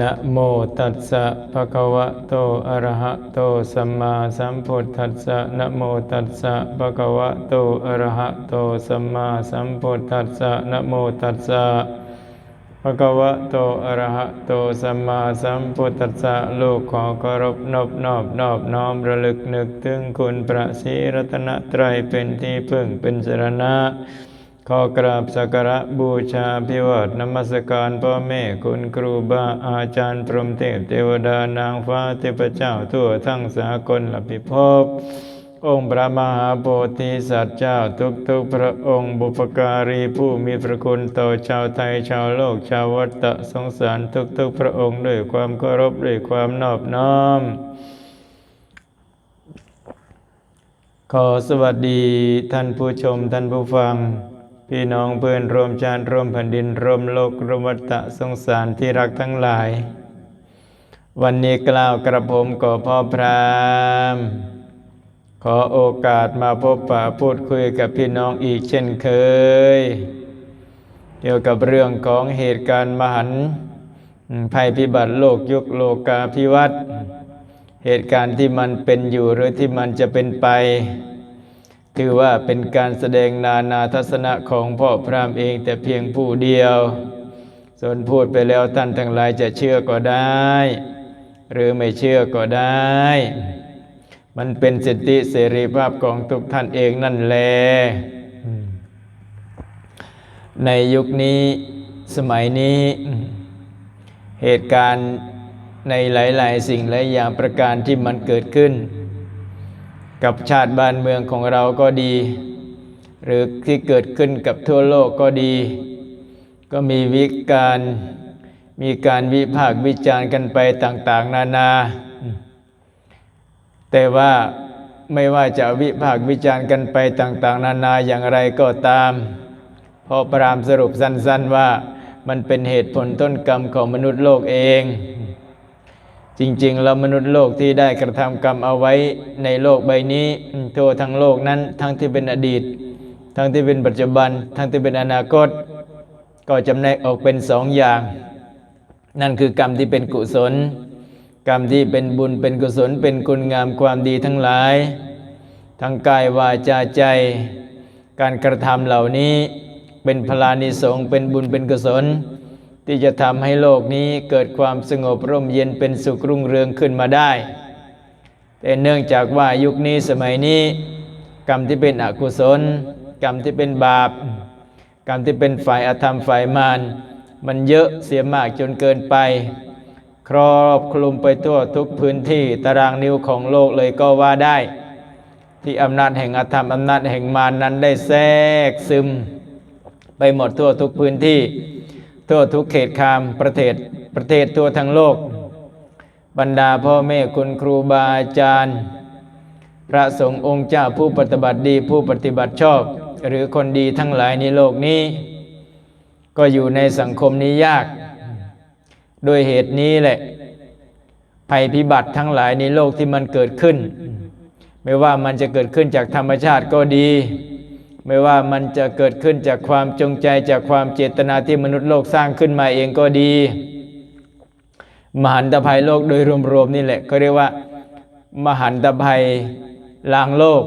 นะโมตัสสะภะคะวะโตอะระหะโตสัมมาสัมพุทธัสสะนะโมตัสสะภะคะวะโตอะระหะโตสัมมาสัมพุทธัสสะนะโมตัสสะภะคะวะโตอะระหะโตสัมมาสัมพุทธัสสะลูกขอเคารพนอบนอบนอบน้อมระลึกนึกถึงคุณพระศรีรัตนตรัยเป็นที่พึ่งเป็นสรณะ ขอกราบสักการะบูชาพิวัตนมัสการพ่อแม่คุณครูบาอาจารย์พรหมเทพเทวดานางฟ้าเทพเจ้าทั่วทั้งสากลละพิภพองค์พระมหาโพธิสัตว์เจ้าทุกทุกพระองค์บุพการีผู้มีพระคุณต่อชาวไทยชาวโลกชาววัฏสงสารทุกทุกพระองค์ด้วยความเคารพด้วยความนอบน้อมขอสวัสดีท่านผู้ชมท่านผู้ฟัง พี่น้องเพื่อนร่วมชาติร่วมแผ่นดินร่วมโลกร่วมวัฏสงสารที่รักทั้งหลาย วันนี้กล่าวกระผมก่อพ่อพรามขอโอกาสมาพบปะพูดคุยกับพี่น้องอีกเช่นเคย เกี่ยวกับเรื่องของเหตุการณ์มหันภัยพิบัติโลกยุคโลกาภิวัตน์เหตุการณ์ที่มันเป็นอยู่หรือที่มันจะเป็นไป ถือว่าเป็นการแสดงนานาทัศนะของพ่อพรามเองแต่เพียงผู้เดียว ส่วนพูดไปแล้วท่านทั้งหลายจะเชื่อก็ได้ หรือไม่เชื่อก็ได้ มันเป็นสิทธิเสรีภาพของทุกท่านเองนั่นแหละในยุคนี้สมัยนี้ เหตุการณ์ในหลาย ๆ สิ่งหลายอย่างประการที่มันเกิดขึ้น กับชาติบ้านเมืองของเราก็ดี หรือที่เกิดขึ้นกับทั่วโลกก็ดี ก็มีวิการมีการวิพากษ์วิจารณ์กันไปต่างๆ นานา แต่ว่าไม่ว่าจะวิพากษ์วิจารณ์กันไปต่าง ๆ นานาอย่างไรก็ตามพราะพระรามสรุปสั้น ๆว่ามันเป็นเหตุผลต้นกรรมของมนุษย์โลกเอง จริงๆแล้วมนุษย์โลกที่ได้กระทำกรรมเอาไว้ในโลกใบนี้ทั่วทั้งโลกนั้น ทั้งที่เป็นอดีต ทั้งที่เป็นปัจจุบัน ทั้งที่เป็นอนาคต ก็จำแนกออกเป็นสองอย่าง นั่นคือกรรมที่เป็นกุศล กรรมที่เป็นบุญเป็นกุศล เป็นคุณงามความดีทั้งหลาย ทั้งกายวาจาใจ การกระทำเหล่านี้เป็นพลานิสงเป็นบุญเป็นกุศล ที่จะทำให้โลกนี้เกิดความสงบร่มเย็นเป็นสุขรุ่งเรืองขึ้นมาได้ แต่เนื่องจากว่ายุคนี้สมัยนี้ กรรมที่เป็นอกุศล กรรมที่เป็นบาป กรรมที่เป็นฝ่ายอธรรมฝ่ายมารมันเยอะเสียมากจนเกินไป ครอบคลุมไปทั่วทุกพื้นที่ตารางนิ้วของโลกเลยก็ว่าได้ ที่อำนาจแห่งอธรรมอำนาจแห่งมารนั้นได้แทรกซึม ไปหมดทั่วทุกพื้นที่ ทั่วทุกเขตคามประเทศประเทศทั่วทั้งโลก บรรดาพ่อแม่คุณครูบาอาจารย์ พระสงฆ์องค์เจ้าผู้ปฏิบัติดีผู้ปฏิบัติชอบ หรือคนดีทั้งหลายในโลกนี้ ก็อยู่ในสังคมนี้ยาก โดยเหตุนี้แหละ ภัยพิบัติทั้งหลายในโลกที่มันเกิดขึ้น ไม่ว่ามันจะเกิดขึ้นจากธรรมชาติก็ดี ไม่ว่ามันจะเกิดขึ้นจากความจงใจจากความเจตนาที่มนุษย์โลกสร้างขึ้นมาเองก็ดี มหันตภัยโลกโดยรวมๆนี่แหละก็เรียกว่า มหันตภัยล้างโลก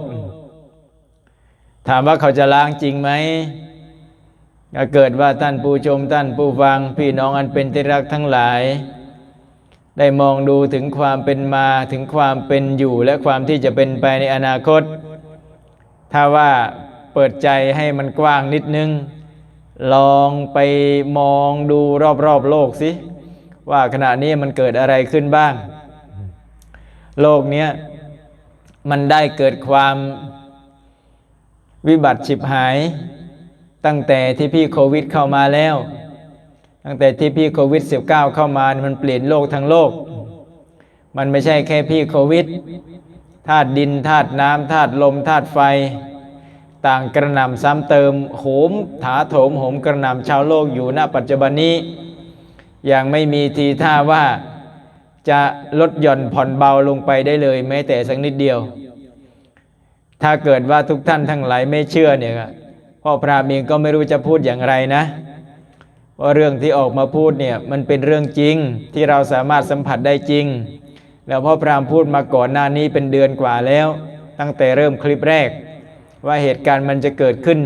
ถามว่าเขาจะล้างจริงไหมถ้าเกิดว่าท่านผู้ชมท่านผู้ฟังพี่น้องอันเป็นที่รักทั้งหลาย ได้มองดูถึงความเป็นมาถึงความเป็นอยู่และความที่จะเป็นไปในอนาคต ถ้าว่า เปิดใจให้มันกว้างนิดนึง ลองไปมองดูรอบๆโลกสิ ว่าขณะนี้มันเกิดอะไรขึ้นบ้าง โลกเนี้ยมันได้เกิดความวิบัติฉิบหาย ตั้งแต่ที่พี่โควิดเข้ามาแล้ว ตั้งแต่ที่พี่โควิด -19 เข้ามามันเปลี่ยนโลกทั้งโลก มันไม่ใช่แค่พี่โควิดธาตุดินธาตุน้ำธาตุลมธาตุไฟ ต่างกระหน่ำซ้ำเติมโหมถาโถมโหมกระหน่ำชาวโลกอยู่ณปัจจุบันนี้อยังไม่มีทีท่าว่าจะลดหย่อนผ่อนเบาลงไปได้เลยแม้แต่สักนิดเดียว ถ้าเกิดว่าทุกท่านทั้งหลายไม่เชื่อเนี่ยพ่อพระเองก็ไม่รู้จะพูดอย่างไรนะราเรื่องที่ออกมาพูดเนี่ยมันเป็นเรื่องจริงที่เราสามารถสัมผัสได้จริง แล้วพ่อพรามพูดมาก่อนหน้านี้เป็นเดือนกว่าแล้ว ตั้งแต่เริ่มคลิปแรก ว่าเหตุการณ์มันจะเกิดขึ้น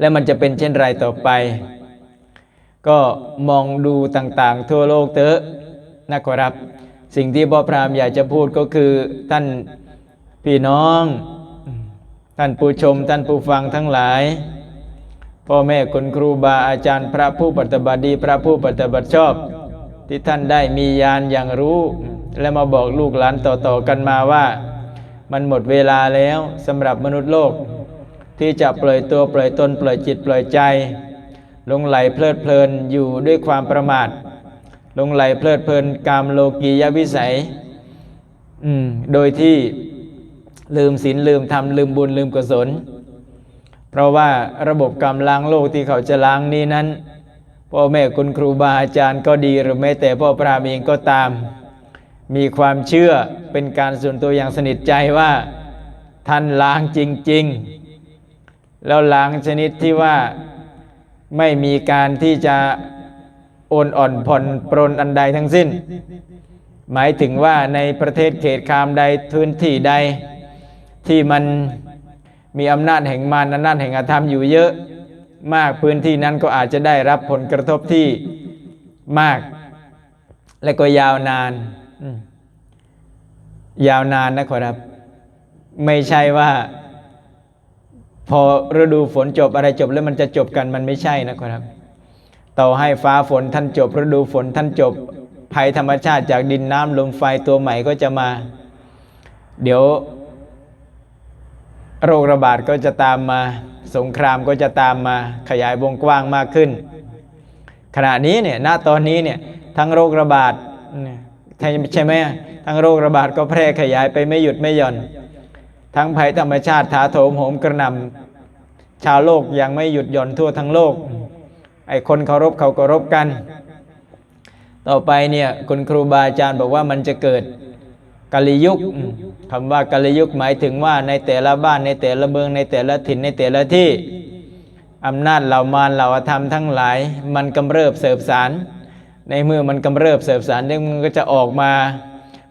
และมันจะเป็นเช่นไรต่อไป ก็มองดูต่างๆ ทั่วโลกเถอะนะครับ สิ่งที่พ่อพรามอยากจะพูดก็คือท่านพี่น้อง ท่านผู้ชม ท่านผู้ฟังทั้งหลาย พ่อแม่คุณครูบาอาจารย์ พระผู้ปฏิบัติดี พระผู้ปฏิบัติชอบ ที่ท่านได้มีญาณอย่างรู้ และมาบอกลูกหลานต่อๆกันมาว่า มันหมดเวลาแล้วสำหรับมนุษย์โลก ที่จะปล่อยตัวปล่อยตนปล่อยจิตปล่อยใจหลงไหลเพลิดเพลินอยู่ด้วยความประมาทหลงไหลเพลิดเพลินกามโลกียวิสัยโดยที่ลืมศีลลืมธรรมลืมบุญลืมกุศล เพราะว่าระบบกรรมล้างโลกที่เขาจะล้างนี้นั้นพ่อแม่คุณครูบาอาจารย์ก็ดีหรือแม้แต่พ่อพระเองก็ตาม มีความเชื่อเป็นการส่วนตัวอย่างสนิทใจว่าท่านล้างจริง ๆ แล้วล้างชนิดที่ว่าไม่มีการที่จะโอนอ่อนผ่อนปรนอันใดทั้งสิ้น หมายถึงว่าในประเทศเขตคามใดพื้นที่ใดที่มันมีอำนาจแห่งมารอำนาจแห่งอาธรรมอยู่เยอะมากพื้นที่นั้นก็อาจจะได้รับผลกระทบที่มาก และก็ยาวนาน ยาวนานนะครับ ไม่ใช่ว่า พอฤดูฝนจบอะไรจบแล้วมันจะจบกันมันไม่ใช่นะครับ ต่อให้ฟ้าฝนท่านจบ ฤดูฝนท่านจบ ภัยธรรมชาติจากดินน้ำลมไฟตัวใหม่ก็จะมา เดี๋ยว โรคระบาดก็จะตามมา สงครามก็จะตามมาขยายวงกว้างมากขึ้น ขณะนี้เนี่ย ณ ตอนนี้เนี่ย ทั้งโรคระบาดเนี่ย ใช่ไหมทั้งโรคระบาดก็แพร่ขยายไปไม่หยุดไม่หย่อน ทั้งภัยธรรมชาติถาโถมโหมกระหน่ำชาวโลกยังไม่หยุดหย่อนทั่วทั้งโลก ไอ้คนเคารพเขาเคารพกัน ต่อไปเนี่ยคุณครูบาอาจารย์บอกว่ามันจะเกิดกาลยุคคำว่ากาลยุคหมายถึงว่าในแต่ละบ้านในแต่ละเมืองในแต่ละถิ่นในแต่ละที่อำนาจเหล่ามารเหล่าธรรมทั้งหลาย มันกำเริบเสบสาร ในเมื่อมันกำเริบเสบสารเนี่ยมันก็จะออกมา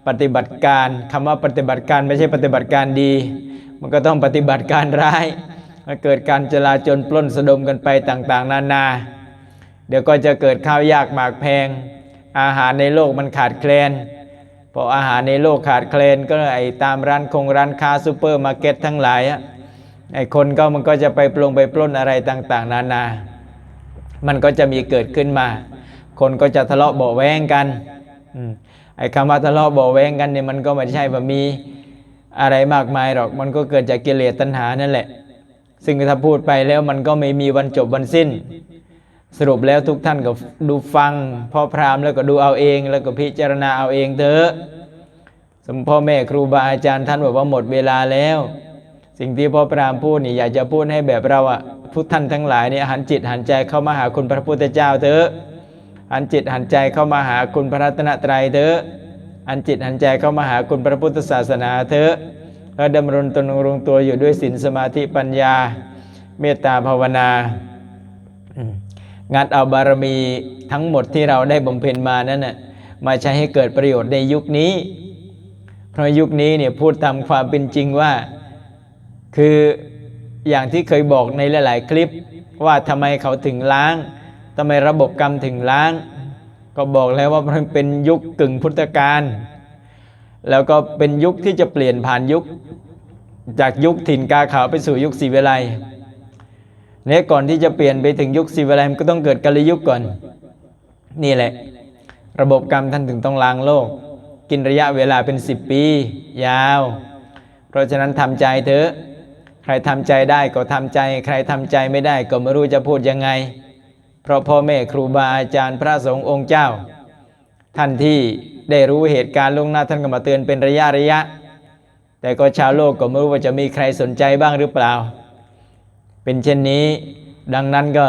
ปฏิบัติการคำว่าปฏิบัติการไม่ใช่ปฏิบัติการดี มันก็ต้องปฏิบัติการร้ายมาเกิดการจลาจลปล้นสะดมกันไปต่างๆ นานา เดี๋ยวก็จะเกิดข้าวยากหมากแพง อาหารในโลกมันขาดแคลนพออาหารในโลกขาดแคลนก็ไอตามร้านคงร้านค้าซูเปอร์มาร์เก็ตทั้งหลายไอคนก็มันก็จะไปปลงไปปล้นอะไรต่างๆ นานา มันก็จะมีเกิดขึ้นมา คนก็จะทะเลาะเบาะแว้งกันอืมไอ้คำว่าทะเลาะเบาะแว้งกันเนี่ยมันก็ไม่ใช่ว่ามีอะไรมากมายหรอก มันก็เกิดจากกิเลสตัณหานั่นแหละ ซึ่งถ้าพูดไปแล้วมันก็ไม่มีวันจบวันสิ้น สรุปแล้วทุกท่านก็ดูฟังพ่อพราหมณ์แล้วก็ดูเอาเอง แล้วก็พิจารณาเอาเองเถอะสมพ่อแม่ครูบาอาจารย์ท่านบอกว่าหมดเวลาแล้ว สิ่งที่พ่อพราหมณ์พูดนี่อยากจะพูดให้แบบเราอะทุกท่านทั้งหลายเนี่ยหันจิตหันใจเข้ามาหาคุณพระพุทธเจ้าเถอะ หันจิตหันใจเข้ามาหาคุณพระรัตนตรัยเถอะหันจิตหันใจเข้ามาหาคุณพระพุทธศาสนาเถอะแล้วดำรงตนรงตัวอยู่ด้วยศีลสมาธิปัญญา เมตตาภาวนางัดเอาบารมีทั้งหมดที่เราได้บำเพ็ญมานั้นน่ะมาใช้ให้เกิดประโยชน์ในยุคนี้ เพราะยุคนี้เนี่ยพูดตามความเป็นจริงว่า คืออย่างที่เคยบอกในหลาย ๆ คลิปว่าทำไมเขาถึงล้าง ทำไมระบบกรรมถึงล้างก็บอกแล้วว่ามันเป็นยุคกึ่งพุทธกาลแล้วก็เป็นยุคที่จะเปลี่ยนผ่านยุค จากยุคถิ่นกาขาวไปสู่ยุคสีเวไลยเนี่ยก่อนที่จะเปลี่ยนไปถึงยุคศิวไลมก็ต้องเกิดกาลยุคก่อน นี่แหละ ระบบกรรมท่านถึงต้องล้างโลก กินระยะเวลาเป็น 10 ปี ยาว เพราะฉะนั้นทำใจเถอะ ใครทำใจได้ก็ทำใจ ใครทำใจไม่ได้ก็ไม่รู้จะพูดยังไง เพราะพ่อแม่ครูบาอาจารย์พระสงฆ์องค์เจ้า ท่านที่ได้รู้เหตุการณ์ล่วงหน้าท่านก็มาเตือนเป็นระยะระยะ แต่ก็ชาวโลกก็ไม่รู้ว่าจะมีใครสนใจบ้างหรือเปล่า เป็นเช่นนี้ดังนั้นก็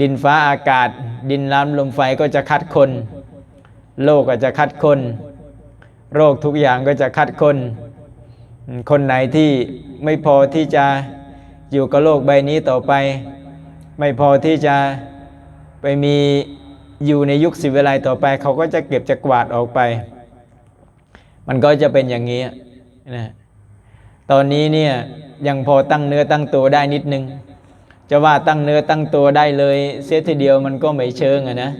ดินฟ้าอากาศ ดินน้ำลมไฟก็จะคัดคน โลกก็จะคัดคนโรคทุกอย่างก็จะคัดคน คนไหนที่ไม่พอที่จะอยู่กับโลกใบนี้ต่อไป ไม่พอที่จะไปมีอยู่ในยุคสิวิไลต่อไป เขาก็จะเก็บจะกวาดออกไป มันก็จะเป็นอย่างนี้นะตอนนี้เนี่ยยังพอตั้งเนื้อตั้งตัวได้นิดนึง จะว่าตั้งเนื้อตั้งตัวได้เลย เสียทีเดียวมันก็ไม่เชิงอะนะ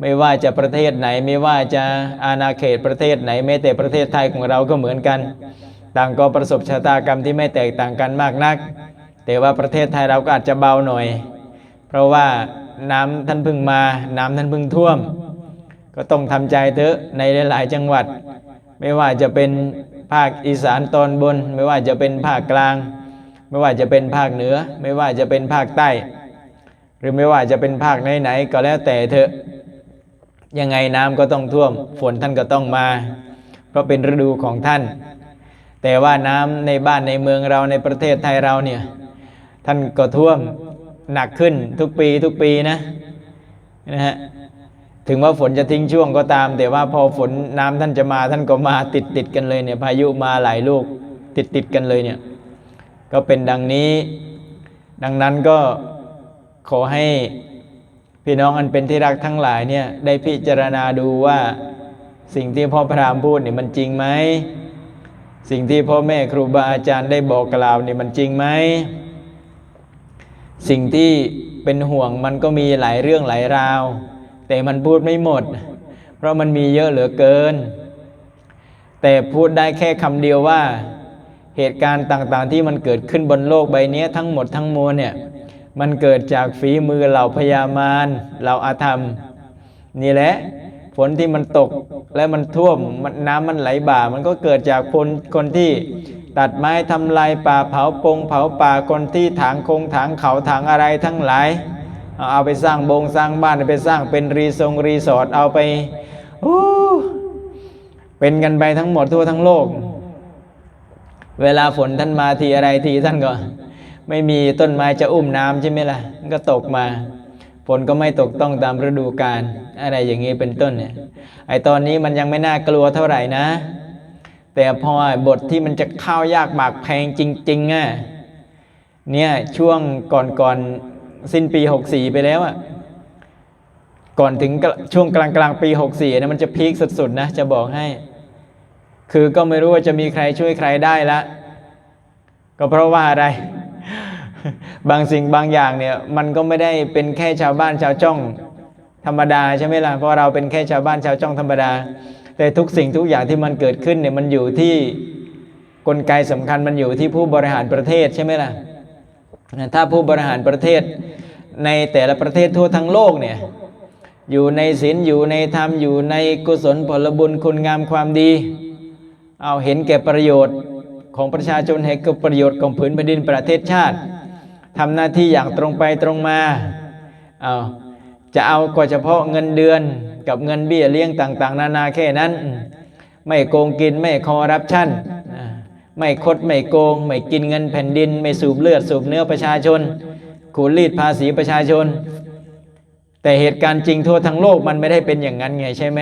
ไม่ว่าจะประเทศไหนไม่ว่าจะอาณาเขตประเทศไหนแม้แต่ประเทศไทยของเราก็เหมือนกัน ต่างก็ประสบชะตากรรมที่ไม่แตกต่างกันมากนัก แต่ว่าประเทศไทยเราก็อาจจะเบาหน่อย เพราะว่าน้ำท่านพึ่งมา น้ำท่านพึ่งท่วม ก็ต้องทำใจเถอะในหลายๆจังหวัด ไม่ว่าจะเป็นภาคอีสานตอนบน ไม่ว่าจะเป็นภาคกลาง ไม่ว่าจะเป็นภาคเหนือ ไม่ว่าจะเป็นภาคใต้ หรือไม่ว่าจะเป็นภาคไหนๆก็แล้วแต่เถอะยังไงน้ำก็ต้องท่วม ฝนท่านก็ต้องมา เพราะเป็นฤดูของท่าน แต่ว่าน้ำในบ้านในเมืองเราในประเทศไทยเราเนี่ยท่านก็ท่วม หนักขึ้นทุกปีทุกปีนะนะฮะถึงว่าฝนจะทิ้งช่วงก็ตาม แต่ว่าพอฝนน้ำท่านจะมาท่านก็มาติดติดกันเลยเนี่ยพายุมาหลายลูกติดติดกันเลยเนี่ยก็เป็นดังนี้ ดังนั้นก็ขอให้พี่น้องอันเป็นที่รักทั้งหลายเนี่ยได้พิจารณาดูว่าสิ่งที่พ่อพระรามพูดเนี่ยมันจริงไหม สิ่งที่พ่อแม่ครูบาอาจารย์ได้บอกกล่าวเนี่ยมันจริงไหม สิ่งที่เป็นห่วงมันก็มีหลายเรื่องหลายราว แต่มันพูดไม่หมด เพราะมันมีเยอะเหลือเกิน แต่พูดได้แค่คำเดียวว่า เหตุการณ์ต่างๆที่มันเกิดขึ้นบนโลกใบนี้ทั้งหมดทั้งมวลเนี่ยมันเกิดจากฝีมือเหล่าพญามารเหล่าอาธรรม นี่แหละฝนที่มันตกและมันท่วมมันน้ำมันไหลบ่า มันก็เกิดจากคนคนที่ ตัดไม้ทำลายป่าเผาปงเผาป่าคนที่ถางคงถางเขาถางอะไรทั้งหลายเอาไปสร้างโบงสร้างบ้านไปสร้างเป็นรีสอร์ทรีสอร์ทเอาไปเป็นกันไปทั้งหมดทั่วทั้งโลก เวลาฝนท่านมาทีอะไรทีท่านก็ ไม่มีต้นไม้จะอุ้มน้ำใช่ไหมล่ะก็ตกมาฝนก็ไม่ตกต้องตามฤดูกาลอะไรอย่างนี้เป็นต้นเนี่ยไอตอนนี้มันยังไม่น่ากลัวเท่าไหร่นะ แต่พอบทที่มันจะเข้ายากหมากแพงจริงๆอะเนี่ยช่วงก่อนก่อนสิ้นปี 64 ไปแล้วอะก่อนถึงช่วงกลางกลางปี 64เนี่ยมันจะพีคสุดๆนะจะบอกให้ คือก็ไม่รู้ว่าจะมีใครช่วยใครได้ละ ก็เพราะว่าอะไร บางสิ่งบางอย่างเนี่ยมันก็ไม่ได้เป็นแค่ชาวบ้านชาวจ้องธรรมดาใช่ไหมล่ะเพราะเราเป็นแค่ชาวบ้านชาวจ้องธรรมดา แต่ทุกสิ่งทุกอย่างที่มันเกิดขึ้นเนี่ยมันอยู่ที่กลไกสำคัญมันอยู่ที่ผู้บริหารประเทศใช่ไหมล่ะถ้าผู้บริหารประเทศในแต่ละประเทศทั่วทั้งโลกเนี่ยอยู่ในศีลอยู่ในธรรมอยู่ในกุศลผลบุญคุณงามความดี เอาเห็นแก่ประโยชน์ของประชาชนเห็นแก่ประโยชน์ของผืนแผ่นดินประเทศชาติทำหน้าที่อย่างตรงไปตรงมาเอาจะเอาก็เฉพาะเงินเดือน กับเงินเบี้ยเลี้ยงต่าง ๆ นานาแค่นั้น ไม่โกงกินไม่คอร์รัปชันอ่าไม่คดไม่โกง ไม่กินเงินแผ่นดิน ไม่สูบเลือดสูบเนื้อประชาชนขูดรีดภาษีประชาชน แต่เหตุการณ์จริงทั่วทั้งโลกมันไม่ได้เป็นอย่างนั้นไงใช่ไหม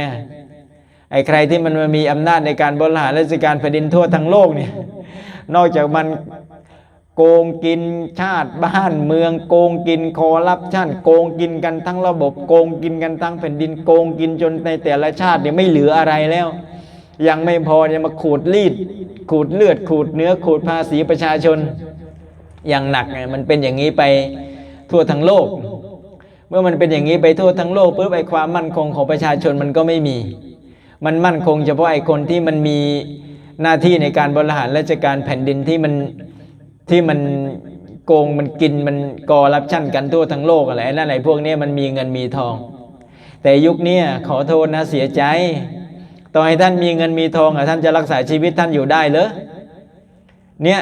ไอ้ใครที่มันมามีอำนาจในการบริหารราชการแผ่นดินทั่วทั้งโลกเนี่ยนอกจากมัน โกงกินชาติบ้านเมือง โกงกินคอร์รัปชันโกงกินกันทั้งระบบ โกงกินกันทั้งแผ่นดินโกงกินจนในแต่ละชาติเนี่ยไม่เหลืออะไรแล้ว ยังไม่พอยังมาขูดรีด ขูดเลือด ขูดเนื้อขูดภาษีประชาชน อย่างหนักไงมันเป็นอย่างนี้ไปทั่วทั้งโลก เมื่อมันเป็นอย่างนี้ไปทั่วทั้งโลกปุ๊บไอ้ความมั่นคงของประชาชนมันก็ไม่มี มันมั่นคงเฉพาะไอ้คนที่มันมีหน้าที่ในการบริหารราชการแผ่นดินที่มัน ที่มันโกงมันกินมันกอรับชั่นกันทั่วทั้งโลกอะไรนั่นไอ้พวกนี้มันมีเงินมีทอง แต่ยุคนี้ขอโทษนะเสียใจต่อให้ท่านมีเงินมีทองอะท่านจะรักษาชีวิตท่านอยู่ได้เหรอเนี่ย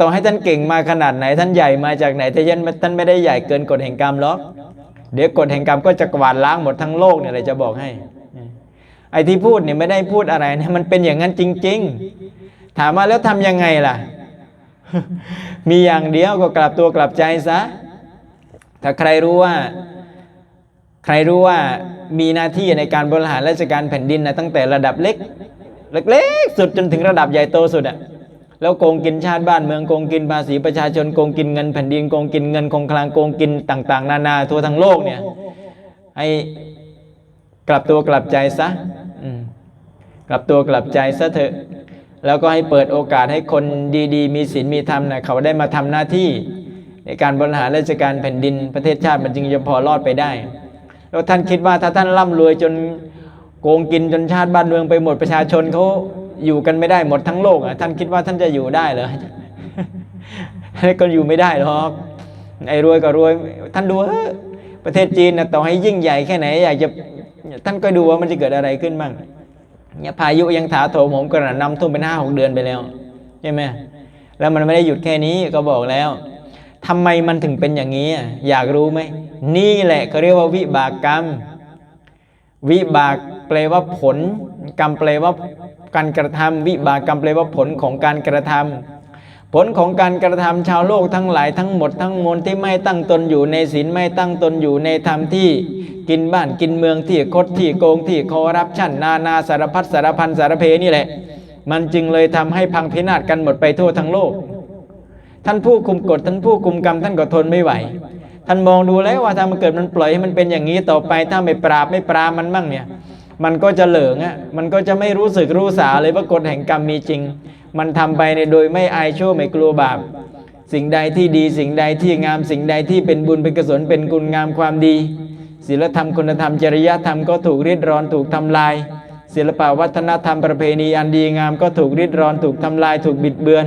ต่อให้ท่านเก่งมาขนาดไหนท่านใหญ่มาจากไหนแต่ยันท่านไม่ได้ใหญ่เกินกฎแห่งกรรมหรอกเดี๋ยวกฎแห่งกรรมก็จะกวาดล้างหมดทั้งโลกเนี่ยเลยจะบอกให้ ไอ้ที่พูดเนี่ยไม่ได้พูดอะไรนะมันเป็นอย่างนั้นจริง ๆ ถามว่าแล้วทำยังไงล่ะ มีอย่างเดียวก็กลับตัวกลับใจซะ ถ้าใครรู้ว่า ใครรู้ว่ามีหน้าที่ในการบริหารราชการแผ่นดินนะตั้งแต่ระดับเล็ก เล็กๆสุดจนถึงระดับใหญ่โตสุดอะแล้วโกงกินชาติบ้านเมืองโกงกินภาษีประชาชนโกงกินเงินแผ่นดินโกงกินเงินคงคลังโกงกินต่าง ๆ นานาทั่วทั้งโลกเนี่ยให้กลับตัวกลับใจซะกลับตัวกลับใจซะเถอะ แล้วก็ให้เปิดโอกาสให้คนดีๆ มีศีลมีธรรมนะเขาได้มาทำหน้าที่ ในการบริหารราชการแผ่นดินประเทศชาติมันจึงจะพอรอดไปได้ แล้วท่านคิดว่าถ้าท่านร่ำรวยจนโกงกินจนชาติบ้านเมืองไปหมดประชาชนเขาอยู่กันไม่ได้หมดทั้งโลกอะท่านคิดว่าท่านจะอยู่ได้เหรอก็อยู่ไม่ได้หรอกไอ้รวยก็รวย ท่านดูเถอประเทศจีนนะต่อให้ยิ่งใหญ่แค่ไหนอยากจะท่านก็ดูว่ามันจะเกิดอะไรขึ้นบ้าง เนี่ยพายุยังถาโถมผมกระหน่ำท่วมเป็นห้าหกเดือนไปแล้วใช่ไหมแล้วมันไม่ได้หยุดแค่นี้ก็บอกแล้วทำไมมันถึงเป็นอย่างนี้ อยากรู้ไหม นี่แหละเขาเรียกว่าวิบากกรรม วิบากแปลว่าผล กรรมแปลว่าการกระทำวิบากกรรมแปลว่าผลของการกระทำผลของการกระทำชาวโลกทั้งหลายทั้งหมดทั้งมวลที่ไม่ตั้งตนอยู่ในศีลไม่ตั้งตนอยู่ในธรรมที่ กินบ้านกินเมืองที่คดที่โกงที่คอรับชั่นนานาสารพัดสารพันสารเพนี่แหละ มันจึงเลยทำให้พังพินาศกันหมดไปทั่วทั้งโลก ท่านผู้คุมกฎท่านผู้คุมกรรมท่านก็ทนไม่ไหว ท่านมองดูแล้วว่าถ้ามันเกิดมันปล่อยให้มันเป็นอย่างนี้ต่อไปถ้าไม่ปราบไม่ปรามมันมั่งเนี่ยมันก็จะเหลิงอะมันก็จะไม่รู้สึกรู้สาเลยว่ากฎแห่งกรรมมีจริง มันทำไปในโดยไม่อายชั่วไม่กลัวบาปสิ่งใดที่ดีสิ่งใดที่งามสิ่งใดที่เป็นบุญเป็นกุศลเป็นคุณงามความดี ศีลธรรมคุณธรรมจริยธรรมก็ถูกริดรอนถูกทำลาย ศิลปวัฒนธรรมประเพณีอันดีงามก็ถูกริดรอนถูกทำลายถูกบิดเบือน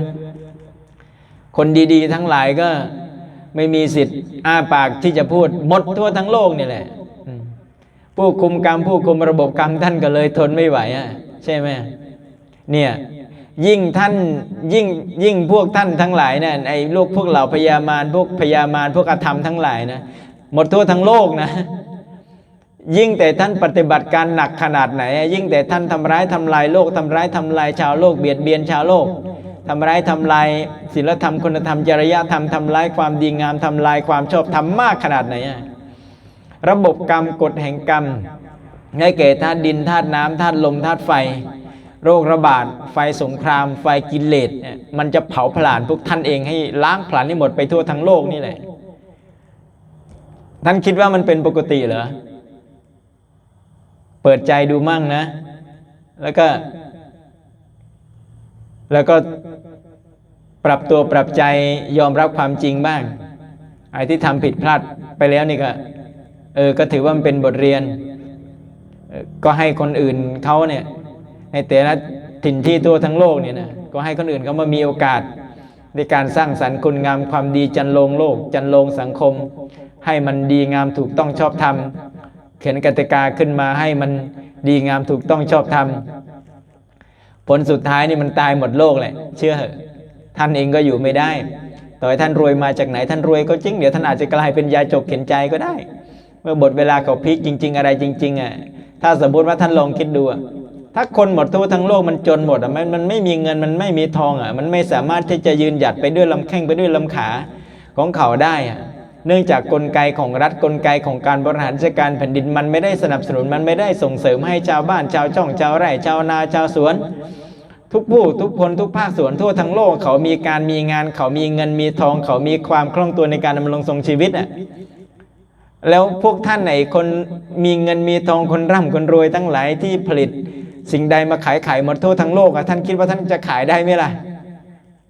คนดีๆ ทั้งหลายก็ไม่มีสิทธิ์อ้าปากที่จะพูดหมดทั่วทั้งโลกนี่แหละ ผู้คุมกรรมผู้คุมระบบกรรมท่านก็เลยทนไม่ไหวอะใช่ไหมเนี่ยยิ่งท่านยิ่งยิ่งพวกท่านทั้งหลายเนี่ยไอ้ลูกพวกเหล่าพญามารพวกพญามารพวกอธรรมทั้งหลายนะหมดทั่วทั้งโลกนะ ยิ่งแต่ท่านปฏิบัติการหนักขนาดไหน ยิ่งแต่ท่านทำร้ายทำลายโลกทำร้ายทำลายชาวโลกเบียดเบียนชาวโลกทำร้ายทำลายศีลธรรมคุณธรรมจริยธรรมทำลายความดีงามทำลายความชอบธรรมมากขนาดไหนระบบกรรมกฎแห่งกรรมได้แก่ธาตุดินธาตุน้ำธาตุลมธาตุไฟ โรคระบาด ไฟสงคราม ไฟกิเลสมันจะเผาผลาญพวกท่านเองให้ล้างผลาญให้หมดไปทั่วทั้งโลกนี่แหละท่านคิดว่ามันเป็นปกติเหรอ เปิดใจดูมั่งนะ แล้วก็ แล้วก็ปรับตัวปรับใจยอมรับความจริงบ้างไอ้ที่ทำผิดพลาดไปแล้วนี่ก็ เออ ก็ถือว่ามันเป็นบทเรียน ก็ให้คนอื่นเขาเนี่ย ในแต่ละถิ่นที่ตัวทั้งโลกเนี่ยนะก็ให้คนอื่นเขามามีโอกาส ในการสร้างสรรค์คุณงามความดีจันโลงโลก จันโลงสังคม ให้มันดีงามถูกต้องชอบธรรม ขียนกติกาขึ้นมาให้มันดีงามถูกต้องชอบธรรมผลสุดท้ายนี่มันตายหมดโลกแหละ เชื่อเหอะท่านเองก็อยู่ไม่ได้ ต่อให้ท่านรวยมาจากไหนท่านรวยก็จริงเดี๋ยวท่านอาจจะกลายเป็นยาจกเข็นใจก็ได้ เมื่อบทเวลาเขาพลิกจริง ๆ อะไรจริง ๆอะถ้าสมมติว่าท่านลองคิดดูถ้าคนหมดทั่วทั้งโลกมันจนหมดอะมันมันไม่มีเงินมันไม่มีทองอะมันไม่สามารถที่จะยืนหยัดไปด้วยลำแข้งไปด้วยลำขาของเขาได้อะ เนื่องจากกลไกของรัฐกลไกของการบริหารราชการแผ่นดินมันไม่ได้สนับสนุนมันไม่ได้ส่งเสริมให้ชาวบ้านชาวช่องชาวไร่ชาวนาชาวสวน ทุกผู้ทุกคนทุกภาคส่วนทั่วทั้งโลกเขามีการมีงาน เขามีเงินมีทอง เขามีความคล่องตัวในการดำรงทรงชีวิตอะแล้วพวกท่านไหนคนมีเงินมีทองคนร่ำคนรวยทั้งหลายที่ผลิต สิ่งใดมาขายขายหมดทั่วทั้งโลกอะท่านคิดว่าท่านจะขายได้ไหมล่ะ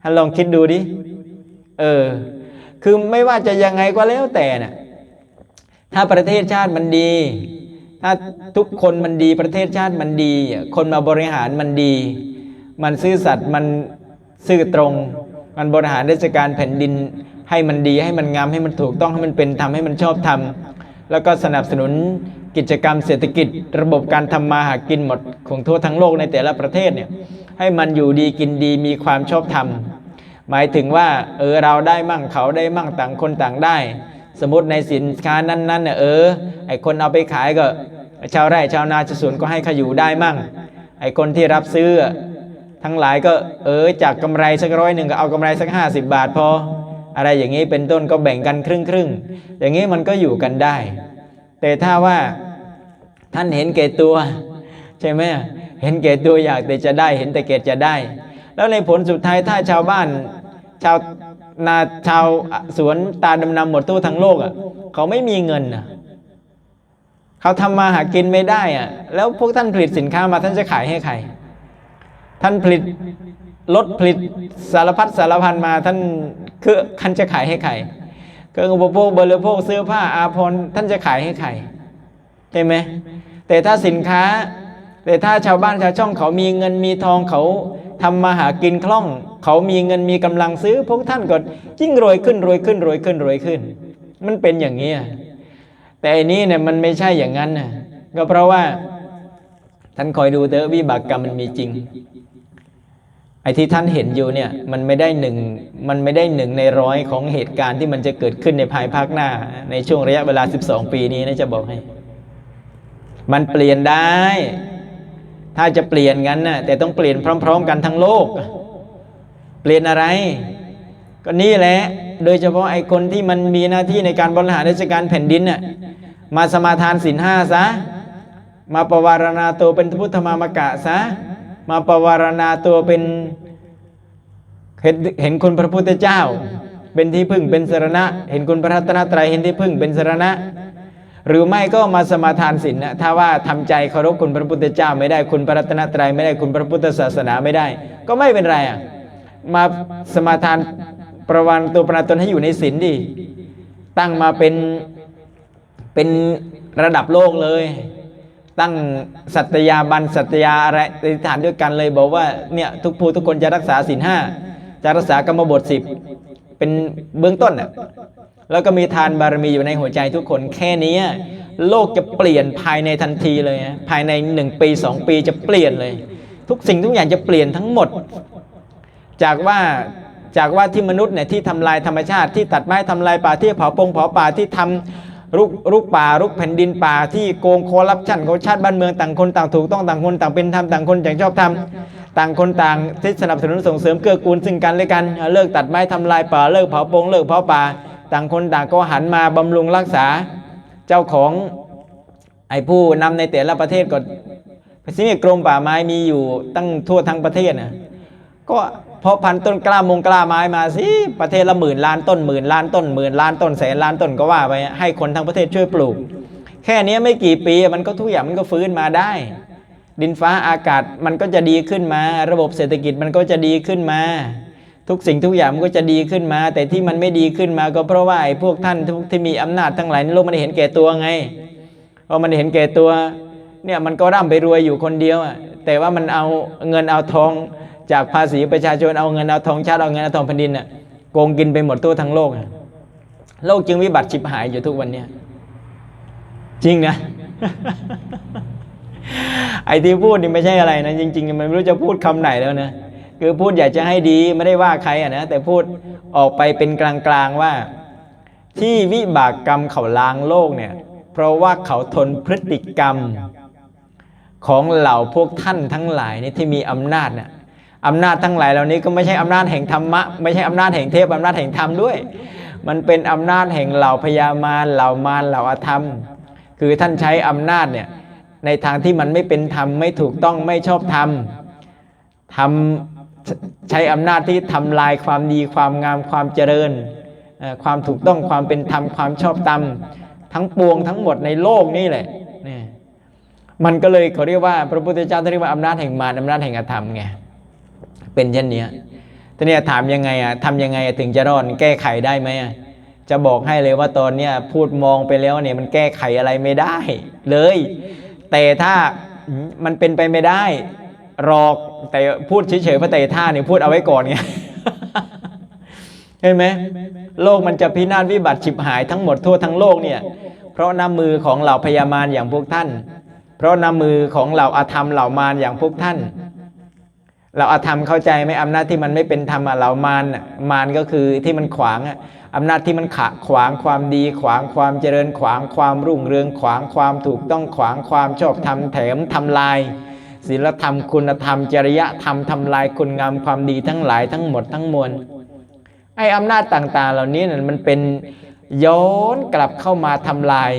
ท่านลองคิดดูดิเออ คือไม่ว่าจะยังไงก็แล้วแต่เน่ะถ้าประเทศชาติมันดี ถ้าทุกคนมันดีประเทศชาติมันดี คนมาบริหารมันดี มันซื่อสัตย์มันซื่อตรง มันบริหารราชการแผ่นดิน ให้มันดีให้มันงามให้มันถูกต้องให้มันเป็นธรรมให้มันชอบธรรมแล้วก็สนับสนุนกิจกรรมเศรษฐกิจ ระบบการทำมาหากินหมดของทั่วทั้งโลกในแต่ละประเทศเนี่ยให้มันอยู่ดีกินดีมีความชอบธรรม หมายถึงว่าเออเราได้มั่งเขาได้มั่งต่างคนต่างได้ สมมติในสินค้านั้นๆเนี่ยเออไอคนเอาไปขายก็ชาวไร่ชาวนาชาวสวนก็ให้เขาอยู่ได้มั่ง ไอคนที่รับซื้อ ทั้งหลายก็เออจากกำไรสักร้อยหนึ่งก็เอากำไรสักห้าสิบบาทพอ อะไรอย่างนี้เป็นต้นก็แบ่งกันครึ่งครึ่งอย่างนี้มันก็อยู่กันได้ แต่ถ้าว่าท่านเห็นแก่ตัว ใช่ไหมเห็นแก่ตัวอยากแต่จะได้เห็นแต่เกตจะได้ แล้วในผลสุดท้ายถ้าชาวบ้าน ชาวนาชาวสวนตาดำนำหมดทั่วทั้งโลกอะเขาไม่มีเงินนะเขาทำมาหากินไม่ได้อะแล้วพวกท่านผลิตสินค้ามาท่านจะขายให้ใคร ท่านผลิตรถผลิตสารพัดสารพันมาท่านคือท่านจะขายให้ใครเครื่องอุปโภคบริโภคเสื้อผ้าอาภรณ์ท่านจะขายให้ใครใช่ไหมแต่ถ้าสินค้า แต่ถ้าชาวบ้านชาวช่องเขามีเงินมีทองเขา ทำมาหากินคล่อง เขามีเงินมีกำลังซื้อ พวกท่านก็ยิ่งรวยขึ้นรวยขึ้นรวยขึ้นรวยขึ้น มันเป็นอย่างนี้แต่อันนี้เนี่ยมันไม่ใช่อย่างนั้นนะก็เพราะว่า ท่านคอยดูเถอะวิบากกรรมมันมีจริงไอ้ที่ท่านเห็นอยู่เนี่ยมันไม่ได้หนึ่งมันไม่ได้หนึ่งในร้อยของเหตุการณ์ที่มันจะเกิดขึ้นในภายภาคหน้า ในช่วงระยะเวลา 12 ปีนี้นะจะบอกให้ มันเปลี่ยนได้ ถ้าจะเปลี่ยนกันนะแต่ต้องเปลี่ยนพร้อม ๆ กันทั้งโลก เปลี่ยนอะไร ก็นี่แหละ โดยเฉพาะไอ้คนที่มันมีหน้าที่ในการบริหารราชการแผ่นดินน่ะมาสมาทานศีลห้าซะ มาประวารณาตัวเป็นพุทธมามกะซะ มาประวารณาตัวเป็นเห็นเห็นคุณพระพุทธเจ้า เป็นที่พึ่งเป็นสรณะ เห็นคุณพระรัตนตรัยเห็นที่พึ่งเป็นสรณะ หรือไม่ก็มาสมาทานศีลนะถ้าว่าทำใจเคารพคุณพระพุทธเจ้าไม่ได้คุณพระรัตนตรัยไม่ได้คุณพระพุทธศาสนาไม่ได้ ก็ไม่เป็นไรอะมาสมาทานประวันตัวประตนให้อยู่ในศีลดิตั้งมาเป็นเป็นระดับโลกเลย ตั้งสัตยาบันสัตยาอะไรฐานด้วยกันเลยบอกว่าเนี่ยทุกผู้ทุกคนจะรักษาศีลห้าจะรักษากรรมบทสิบเป็นเบื้องต้นน่ะ แล้วก็มีทานบารมีอยู่ในหัวใจทุกคนแค่นี้โลกจะเปลี่ยนภายในทันทีเลยภายในหนึ่งปีสองปีจะเปลี่ยนเลย ทุกสิ่งทุกอย่างจะเปลี่ยนทั้งหมด จากว่าจากว่าที่มนุษย์เนี่ยที่ทำลายธรรมชาติที่ตัดไม้ทำลายป่าที่เผาปงเผาป่าที่ทำรุกรุกป่ารุกแผ่นดินป่าที่โกงคอร์รัปชันของชาติบ้านเมืองต่างคนต่างถูกต้องต่างคนต่างเป็นธรรมต่างคนต่างชอบธรรมต่างคนต่างที่สนับสนุนส่งเสริมเกื้อกูลซึ่งกันและกัน เลิกตัดไม้ทำลายป่าเลิกเผาปงเลิกเผาป่า ต่างคนต่างก็หันมาบำรุงรักษาเจ้าของไอ้ผู้นำในแต่ละประเทศก็สิมีกรมป่าไม้มีอยู่ตั้งทั่วทั้งประเทศนะก็เพราะพันต้นกล้ามงกล้าไม้มาสิประเทศละหมื่นล้านต้นหมื่นล้านต้นหมื่นล้านต้นแสนล้านต้นก็ว่าไปให้คนทั้งประเทศช่วยปลูก แค่นี้ไม่กี่ปีมันก็ทุกอย่างมันก็ฟื้นมาได้ ดินฟ้าอากาศมันก็จะดีขึ้นมา ระบบเศรษฐกิจมันก็จะดีขึ้นมา ทุกสิ่งทุกอย่างมันก็จะดีขึ้นมา แต่ที่มันไม่ดีขึ้นมาก็เพราะว่าไอ้พวกท่านที่มีอำนาจทั้งหลายในโลกมันเห็นแก่ตัวไงพอมันเห็นแก่ตัวเนี่ยมันก็ร่ำไปรวยอยู่คนเดียวอะแต่ว่ามันเอาเงินเอาทองจากภาษีประชาชนเอาเงินเอาทองชาติเอาเงินเอาทองแผ่นดินน่ะโกงกินไปหมดทั่วทั้งโลกอะโลกจึงวิบัติชิบหายอยู่ทุกวันเนี้ยจริงนะไอ้ที่พูดนี่ไม่ใช่อะไรนะจริง ๆ มันไม่รู้จะพูดคำไหนแล้วนะ คือพูดอยากจะให้ดีไม่ได้ว่าใครอะนะแต่พูดออกไปเป็นกลางๆว่า ที่วิบากกรรมเขาล้างโลกเนี่ย เพราะว่าเขาทนพฤติกรรมของเหล่าพวกท่านทั้งหลายนี่ที่มีอำนาจน่ะอำนาจทั้งหลายเหล่านี้ก็ไม่ใช่อำนาจแห่งธรรมะไม่ใช่อำนาจแห่งเทพอำนาจแห่งธรรมด้วย มันเป็นอำนาจแห่งเหล่าพญามารเหล่ามารเหล่าอาธรรม คือท่านใช้อำนาจเนี่ยในทางที่มันไม่เป็นธรรมไม่ถูกต้องไม่ชอบธรรมทำ ใช้อำนาจที่ทำลายความดีความงามความเจริญ ความถูกต้องความเป็นธรรมความชอบธรรมทั้งปวงทั้งหมดในโลกนี่แหละนี่มันก็เลยเขาเรียกว่าพระพุทธเจ้าท่าเรียกว่าอำนาจแห่งมารอำนาจแห่งอธรรมไงเป็นเช่นนี้ทีนี้ถามยังไงอะทำยังไงถึงจะรอดแก้ไขได้ไหมจะบอกให้เลยว่าตอนเนี้ยพูดมองไปแล้วเนี่ยมันแก้ไขอะไรไม่ได้เลย แต่ถ้ามันเป็นไปไม่ได้ รอกแต่พูดเฉยๆว่าแต่ท่าเนี่ยพูดเอาไว้ก่อนไงเห็นไหมโลกมันจะพินาศวิบัติฉิบหายทั้งหมดทั่วทั้งโลกเนี่ย เพราะน้ำมือของเหล่าพญามารอย่างพวกท่าน เพราะน้ำมือของเหล่าอาธรรมเหล่ามารอย่างพวกท่านเหล่าอาธรรมเข้าใจไหมอำนาจที่มันไม่เป็นธรรมอะเหล่ามารน่ะมารก็คือที่มันขวางอะอำนาจที่มันขะขวางความดี ขวางความเจริญขวางความรุ่งเรืองขวางความถูกต้องขวางความชอบธรรมแถมทำลาย ศีลธรรมคุณธรรม จริยธรรมทำลายคุณงามความดีทั้งหลายทั้งหมดทั้งมวลไอ้อำนาจต่าง ๆ เหล่านี้นี่ยมันเป็นย้อนกลับเข้ามาทำลาย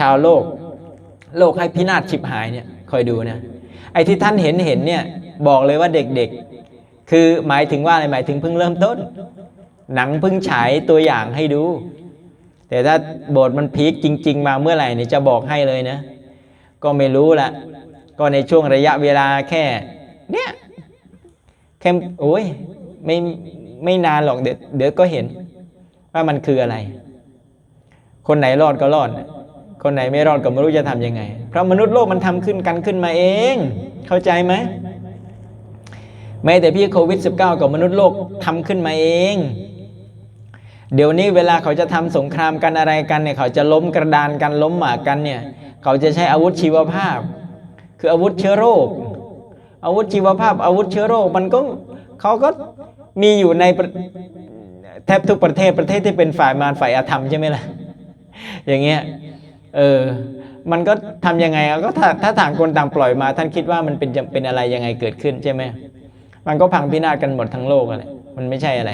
ชาวโลก โลกให้พินาศฉิบหายเนี่ยคอยดูนะไอ้ที่ท่านเห็นเห็นเนี่ยบอกเลยว่าเด็กๆ คือหมายถึงว่าอะไรหมายถึงเพิ่งเริ่มต้น หนังเพิ่งฉายตัวอย่างให้ดู แต่ถ้าบสถ์มันพีคจริง ๆ มาเมื่อไหร่เนี่ยจะบอกให้เลยนะ ก็ไม่รู้ละ ก็ในช่วงระยะเวลาแค่ เนี่ยแค่โอ้ยไม่ไม่นานหรอกเดี๋ยวเดี๋ยวก็เห็น ว่ามันคืออะไร คนไหนรอดก็รอด คนไหนไม่รอดก็ไม่รู้จะทำยังไง เพราะมนุษย์โลกมันทำขึ้นกันขึ้นมาเอง เข้าใจไหมแม้แต่พี่โควิด -19 กับมนุษย์โลกทำขึ้นมาเอง เดี๋ยวนี้เวลาเขาจะทำสงครามกันอะไรกันเนี่ย เขาจะล้มกระดานกันล้มหมากกันเนี่ย เขาจะใช้อาวุธชีวภาพ คืออาวุธเชื้อโรค อาวุธชีวภาพ อาวุธเชื้อโรค มันก็เขาก็มีอยู่ในแทบทุกประเทศประเทศที่เป็นฝ่ายมารฝ่ายอาธรรมใช่ไหมล่ะอย่างเงี้ยเออมันก็ทำยังไงก็ถ้าถ้าต่างคนต่างปล่อยมา ท่านคิดว่ามันเป็นจะเป็นอะไรยังไงเกิดขึ้นใช่ไหมมันก็พังพินาศกันหมดทั้งโลกอะไรมันไม่ใช่อะไร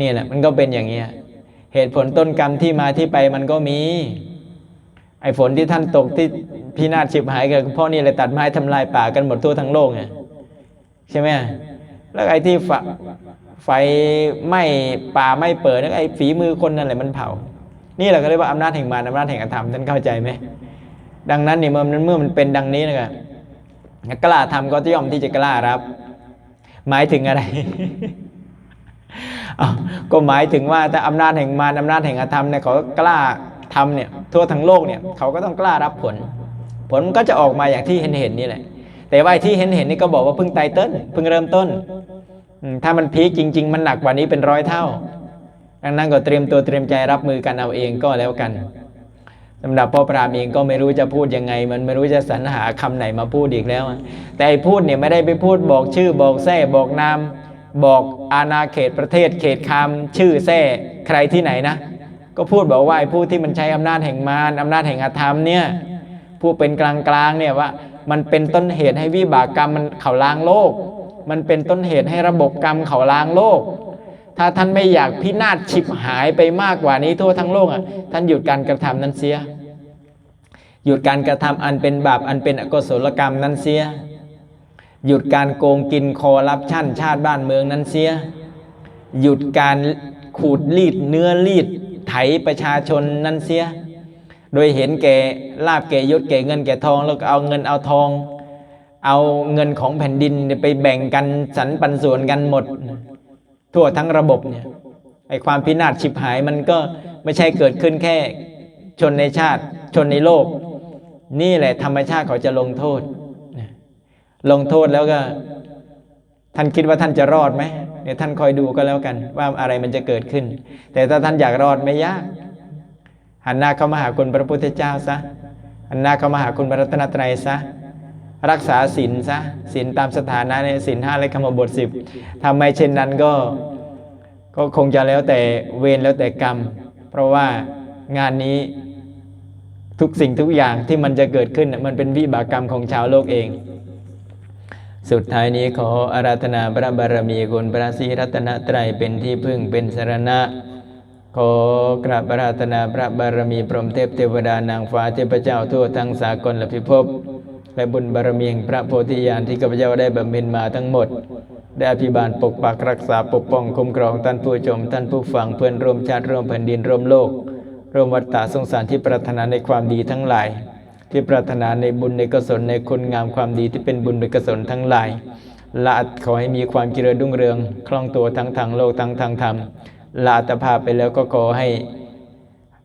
นี่แหละมันก็เป็นอย่างเงี้ยเหตุผลต้นกรรมที่มาที่ไปมันก็มี ไอ้ฝนที่ท่านตกที่ พินาศฉิบหายกันเพราะนี่เลยตัดไม้ทำลายป่ากันหมดทั่วทั้งโลกไงใช่ไหมแล้วไอ้ที่ไฟไหม้ป่าไม่เปิดแล้วไอ้ฝีมือคนนั่นแหละมันเผา นี่แหละก็เรียกว่าอำนาจแห่งมารอำนาจแห่งอธรรมท่านเข้าใจไหมดังนั้นนี่เมื่อมันเมื่อมันเป็นดังนี้นะครับกล้าทำก็ย่อมที่จะกล้ารับ หมายถึงอะไรก็หมายถึงว่าถ้าอำนาจแห่งมารอำนาจแห่งอธรรมเนี่ยเขากล้าทำเนี่ยทั่วทั้งโลกเนี่ยเขาก็ต้องกล้ารับผล ผลมันก็จะออกมาอย่างที่เห็นเห็นนี่แหละ แต่ว่าที่เห็นเห็นนี่ก็บอกว่าเพิ่งไตเติ้ลเพิ่งเริ่มต้น ถ้ามันพีคจริง ๆ มันหนักกว่านี้เป็นร้อยเท่า ดังนั้นก็เตรียมตัวเตรียมใจรับมือกันเอาเองก็แล้วกันสำหรับพ่อปรามเองก็ไม่รู้จะพูดยังไง มันไม่รู้จะสรรหาคำไหนมาพูดอีกแล้ว แต่พูดเนี่ยไม่ได้ไปพูดบอกชื่อบอกแท้บอกนามบอกอาณาเขตประเทศเขตคำชื่อแท้ใครที่ไหนนะ ก็พูดบอกว่าไอ้ผู้ที่มันใช้อำนาจแห่งมารอำนาจแห่งอธรรมเนี่ย ผู้เป็นกลางๆเนี่ยว่ามันเป็นต้นเหตุให้วิบากกรรมมันเขาล้างโลก มันเป็นต้นเหตุให้ระบบกรรมเขาล้างโลก ถ้าท่านไม่อยากพินาศฉิบหายไปมากกว่านี้ทั่วทั้งโลกอะท่านหยุดการกระทำนั้นเสีย หยุดการกระทำอันเป็นบาปอันเป็นอกุศลกรรมนั้นเสีย หยุดการโกงกินคอรับชั่นชาติบ้านเมืองนั้นเสีย หยุดการขูดรีดเนื้อรีดไถประชาชนนั้นเสีย โดยเห็นแก่ลาบแก่ยศแก่เงินแก่ทอง แล้วก็เอาเงินเอาทอง เอาเงินของแผ่นดินไปแบ่งกันสรรปันส่วนกันหมด ทั่วทั้งระบบเนี่ยไอความพินาศฉิบหายมันก็ไม่ใช่เกิดขึ้นแค่ชนในชาติชนในโลก นี่แหละธรรมชาติเขาจะลงโทษ ลงโทษแล้วก็ ท่านคิดว่าท่านจะรอดไหมเดี๋ยวท่านคอยดูก็แล้วกัน ว่าอะไรมันจะเกิดขึ้น แต่ถ้าท่านอยากรอดไม่ยาก หันหน้าเข้ามาหาคุณพระพุทธเจ้าซะหันหน้าเข้ามาหาคุณพระรัตนตรัยซะรักษาศีลซะศีลตามสถานะในศีลห้าและคำบทสิบทำไมเช่นนั้นก็ก็คงจะแล้วแต่เวรแล้วแต่กรรม เพราะว่างานนี้ทุกสิ่งทุกอย่างที่มันจะเกิดขึ้นมันเป็นวิบากกรรมของชาวโลกเอง สุดท้ายนี้ขออาราธนาพระบารมีคุณพระศรีรัตนตรัยเป็นที่พึ่งเป็นสรณะ ขอกราบอาราธนาพระบารมีพรหมเทพเทวดานางฟ้าเทพเจ้าทั่วทั้งสากลและพิภพและบุญบารมีแห่งพระโพธิญาณที่ข้าพเจ้าได้บำเพ็ญมาทั้งหมด ได้อภิบาลปกปักรักษาปกป้องคุ้มครองท่านผู้ชมท่านผู้ฟังเพื่อนร่วมชาติร่วมแผ่นดินร่วมโลกร่วมวัฏฏะสงสารที่ปรารถนาในความดีทั้งหลาย ที่ปรารถนาในบุญในกุศลในคุณงามความดีที่เป็นบุญเป็นกุศลทั้งหลายละขอให้มีความเจริญรุ่งเรืองคล่องตัวทั้งทางโลกทั้งทางธรรม ลาตภาพไปแล้วก็ขอให้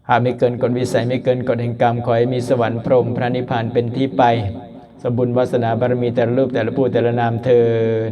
หากไม่เกินกฎวิสัยไม่เกินกฎแห่งกรรมขอให้มีสวรรค์พรหมพระนิพพานเป็นที่ไป สมบุญวาสนาบารมีแต่ละรูปแต่ละผู้แต่ละนามเทิน